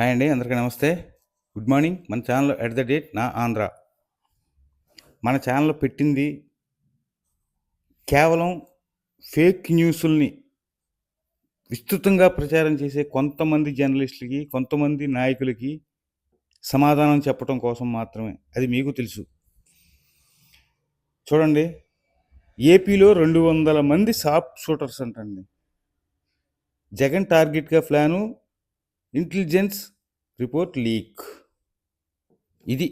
Hi అండి అందరికీ నమస్తే. Good morning. మన ఛానల్ ఎట్ ద డేట్ నా ఆంధ్ర. మన ఛానల్ పెట్టింది కేవలం ఫేక్ న్యూస్ల్ని విస్తృతంగా ప్రచారం చేసే కొంతమంది జర్నలిస్టులకి కొంతమంది నాయకులకి సమాధానం చెప్పడం కోసం మాత్రమే. అది మీకు తెలుసు. చూడండి ఏపీలో రెండు వందల మంది షాప్ షూటర్స్ అంటండి. జగన్ టార్గెట్గా ప్లాను ఇంటెలిజెన్స్ రిపోర్ట్ లీక్. ఇది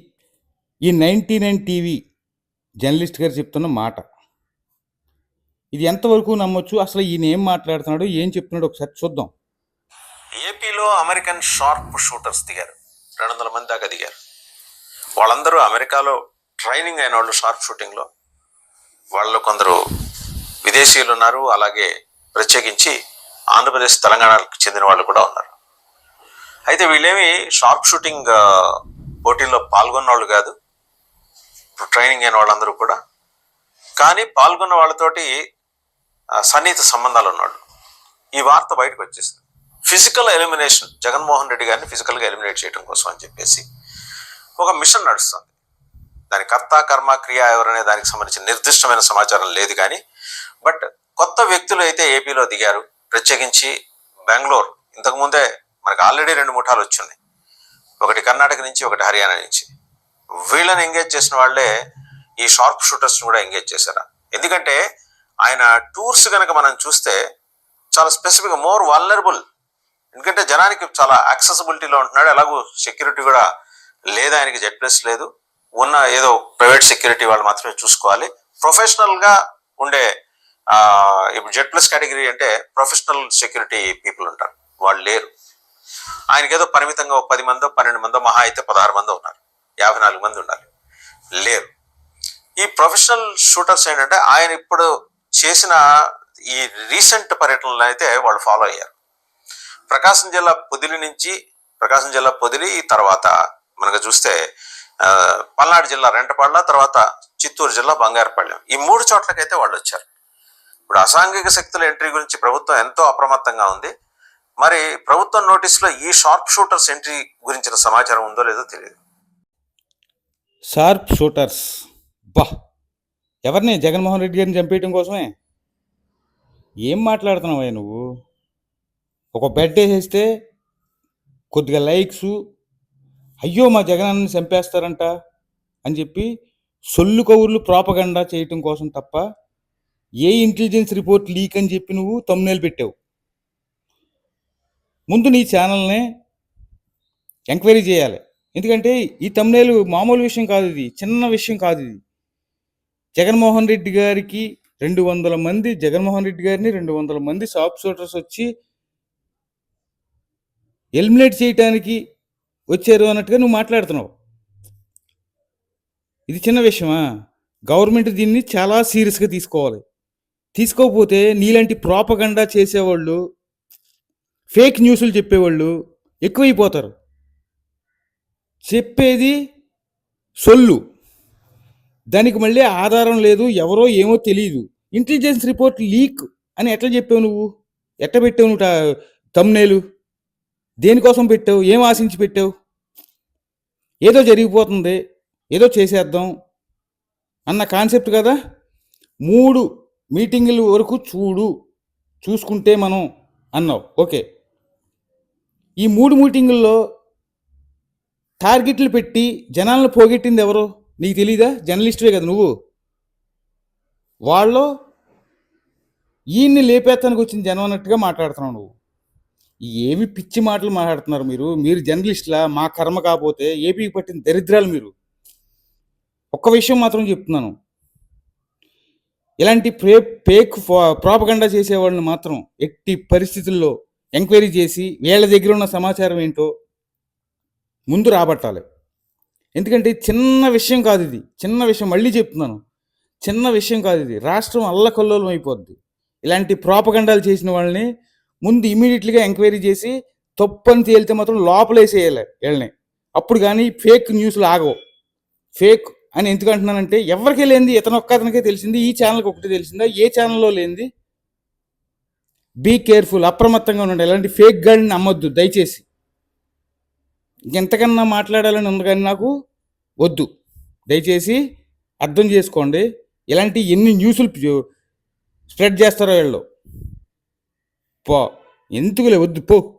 ఈ నైంటీ నైన్ టీవీ జర్నలిస్ట్ గారు చెప్తున్న మాట. ఇది ఎంతవరకు నమ్మొచ్చు? అసలు ఈయన ఏం మాట్లాడుతున్నాడు? ఏం చెప్తున్నాడు? ఒకసారి చూద్దాం. ఏపీలో అమెరికన్ షార్ప్ షూటర్స్ దిగారు. రెండు వందల మంది దాకా దిగారు. వాళ్ళందరూ అమెరికాలో ట్రైనింగ్ అయిన వాళ్ళు షార్ప్ షూటింగ్లో. వాళ్ళు కొందరు విదేశీయులు ఉన్నారు. అలాగే ప్రత్యేకించి ఆంధ్రప్రదేశ్ తెలంగాణకు చెందిన వాళ్ళు కూడా ఉన్నారు. అయితే వీళ్ళేమి షార్ప్ షూటింగ్ పోటీల్లో పాల్గొన్న వాళ్ళు కాదు. ట్రైనింగ్ అయిన వాళ్ళందరూ కూడా. కానీ పాల్గొన్న వాళ్ళతోటి సన్నిహిత సంబంధాలు ఉన్నాడు ఈ వార్త బయటకు వచ్చేసింది. ఫిజికల్ ఎలిమినేషన్ జగన్మోహన్ రెడ్డి గారిని ఫిజికల్గా ఎలిమినేట్ చేయడం కోసం అని చెప్పేసి ఒక మిషన్ నడుస్తుంది. దాని కర్త కర్మ క్రియ ఎవరనే దానికి సంబంధించిన నిర్దిష్టమైన సమాచారం లేదు కానీ బట్ కొత్త వ్యక్తులు అయితే ఏపీలో దిగారు. ప్రత్యేకించి బెంగళూరు. ఇంతకుముందే మనకు ఆల్రెడీ రెండు ముఠాలు వచ్చున్నాయి. ఒకటి కర్ణాటక నుంచి ఒకటి హర్యానా నుంచి. వీళ్ళని ఎంగేజ్ చేసిన వాళ్ళే ఈ షార్ప్ షూటర్స్ కూడా ఎంగేజ్ చేశారు? ఎందుకంటే ఆయన టూర్స్ కనుక మనం చూస్తే చాలా స్పెసిఫిక్ మోర్ వల్నరబుల్ ఎందుకంటే జనానికి చాలా యాక్సెసిబిలిటీలో ఉంటున్నాడు. ఎలాగో సెక్యూరిటీ కూడా లేదు ఆయనకి జెడ్ ప్లస్ లేదు. ఉన్న ఏదో ప్రైవేట్ సెక్యూరిటీ వాళ్ళు మాత్రమే చూసుకోవాలి. ప్రొఫెషనల్గా ఉండే ఇప్పుడు జెడ్ ప్లస్ కేటగిరీ అంటే ప్రొఫెషనల్ సెక్యూరిటీ పీపుల్ ఉంటారు. వాళ్ళు లేరు. ఆయనకి ఏదో పరిమితంగా ఒక పది మందో పన్నెండు మందో మహా అయితే పదహారు మందో ఉన్నారు. యాభై నాలుగు మంది ఉండాలి. లేరు. ఈ ప్రొఫెషనల్ షూటర్స్ ఏంటంటే ఆయన ఇప్పుడు చేసిన ఈ రీసెంట్ పర్యటనలు అయితే వాళ్ళు ఫాలో అయ్యారు. ప్రకాశం జిల్లా పొదిలి నుంచి ప్రకాశం జిల్లా పొదిలి తర్వాత మనకు చూస్తే పల్నాడు జిల్లా రెంటపాళ్ళ తర్వాత చిత్తూరు జిల్లా బంగారపల్లెం. ఈ మూడు చోట్లకైతే వాళ్ళు వచ్చారు. ఇప్పుడు అసాంఘిక శక్తుల ఎంట్రీ గురించి ప్రభుత్వం ఎంతో అప్రమత్తంగా ఉంది. మరి ప్రభుత్వం నోటీసులో ఈ షార్ప్ షూటర్స్ ఎంట్రీ గురించిన సమాచారం ఉందో లేదో తెలియదు. Sharp shooters. బా! ఎవరిని? జగన్మోహన్ రెడ్డి గారిని చంపేయటం కోసమే? ఏం మాట్లాడుతున్నావు నువ్వు? ఒక బెడ్ వేసేస్తే కొద్దిగా లైక్స్. అయ్యో మా జగనాన్ని చంపేస్తారంట అని చెప్పి సొల్లు కవుర్లు ప్రాపగండా చేయటం కోసం తప్ప ఏ ఇంటెలిజెన్స్ రిపోర్ట్ లీక్ అని చెప్పి నువ్వు తమ్నేలు పెట్టావు. ముందు నీ ఛానల్ని ఎంక్వైరీ చేయాలి. ఎందుకంటే ఈ తమ్నేలు మామూలు విషయం కాదు ఇది చిన్న విషయం కాదు ఇది. జగన్మోహన్ రెడ్డి గారికి రెండు వందల మంది జగన్మోహన్ రెడ్డి గారిని రెండు వందల మంది షాప్ షూటర్స్ వచ్చి ఎలిమినేట్ చేయటానికి వచ్చారు అన్నట్టుగా నువ్వు మాట్లాడుతున్నావు. ఇది చిన్న విషయమా? గవర్నమెంట్ దీన్ని చాలా సీరియస్గా తీసుకోవాలి. తీసుకోకపోతే నీలాంటి ప్రాపగండా చేసేవాళ్ళు ఫేక్ న్యూస్లు చెప్పేవాళ్ళు ఎక్కువైపోతారు. చెప్పేది సొల్లు. దానికి మళ్ళీ ఆధారం లేదు ఎవరో ఏమో తెలియదు ఇంటెలిజెన్స్ రిపోర్ట్ లీక్ అని ఎట్లా చెప్పావు నువ్వు? ఎట్లా పెట్టావు నువ్వు తమ్నేలు దేనికోసం పెట్టావు? ఏం ఆశించి పెట్టావు? ఏదో జరిగిపోతుంది ఏదో చేసేద్దాం అన్న కాన్సెప్ట్ కదా? మూడు మీటింగుల వరకు చూడు చూసుకుంటే మనం అన్నావు. ఓకే. ఈ మూడు మీటింగుల్లో టార్గెట్లు పెట్టి జనాలను పోగొట్టింది ఎవరు? నీకు తెలీదా? జర్నలిస్టువే కదా నువ్వు. వాళ్ళు ఈయన్ని లేపేస్తానికి వచ్చిన జనం అన్నట్టుగా మాట్లాడుతున్నావు నువ్వు. ఏమి పిచ్చి మాటలు మాట్లాడుతున్నారు మీరు? మీరు జర్నలిస్టులా? మా కర్మ కాకపోతే ఏపీకి పట్టిన దరిద్రాలు మీరు. ఒక్క విషయం మాత్రం చెప్తున్నాను. ఇలాంటి ప్రే పేక్ ప్రాపగండా చేసేవాళ్ళని మాత్రం ఎట్టి పరిస్థితుల్లో ఎంక్వైరీ చేసి వీళ్ళ దగ్గర ఉన్న సమాచారం ఏంటో ముందు రాబట్టాలి. ఎందుకంటే చిన్న విషయం కాదు ఇది. చిన్న విషయం మళ్ళీ చెప్తున్నాను. చిన్న విషయం కాదు ఇది. రాష్ట్రం అల్లకల్లోలం అయిపోద్ది. ఇలాంటి ప్రాపగండాలు చేసిన వాళ్ళని ముందు ఇమీడియట్లీగా ఎంక్వైరీ చేసి తప్పని తేలితే మాత్రం లోపలేసేయాలి వీళ్ళని. అప్పుడు కానీ ఫేక్ న్యూస్లు ఆగవు. ఫేక్ అని ఎందుకు అంటున్నానంటే ఎవరికి లేనిది ఇతను ఒక్క అతనికే తెలిసింది ఈ ఛానల్కి ఒకటి తెలిసిందా ఏ ఛానల్లో లేనిది బీ కేర్ఫుల్ అప్రమత్తంగా ఉండండి. ఎలాంటి ఫేక్ గాడిని నమ్మొద్దు దయచేసి. ఇంకెంతకన్నా మాట్లాడాలని ఉంది కానీ నాకు వద్దు. దయచేసి అర్థం చేసుకోండి. ఇలాంటి ఎన్ని న్యూస్లు స్ప్రెడ్ చేస్తారో వీళ్ళు. పో. ఎందుకులే? వద్దు పో.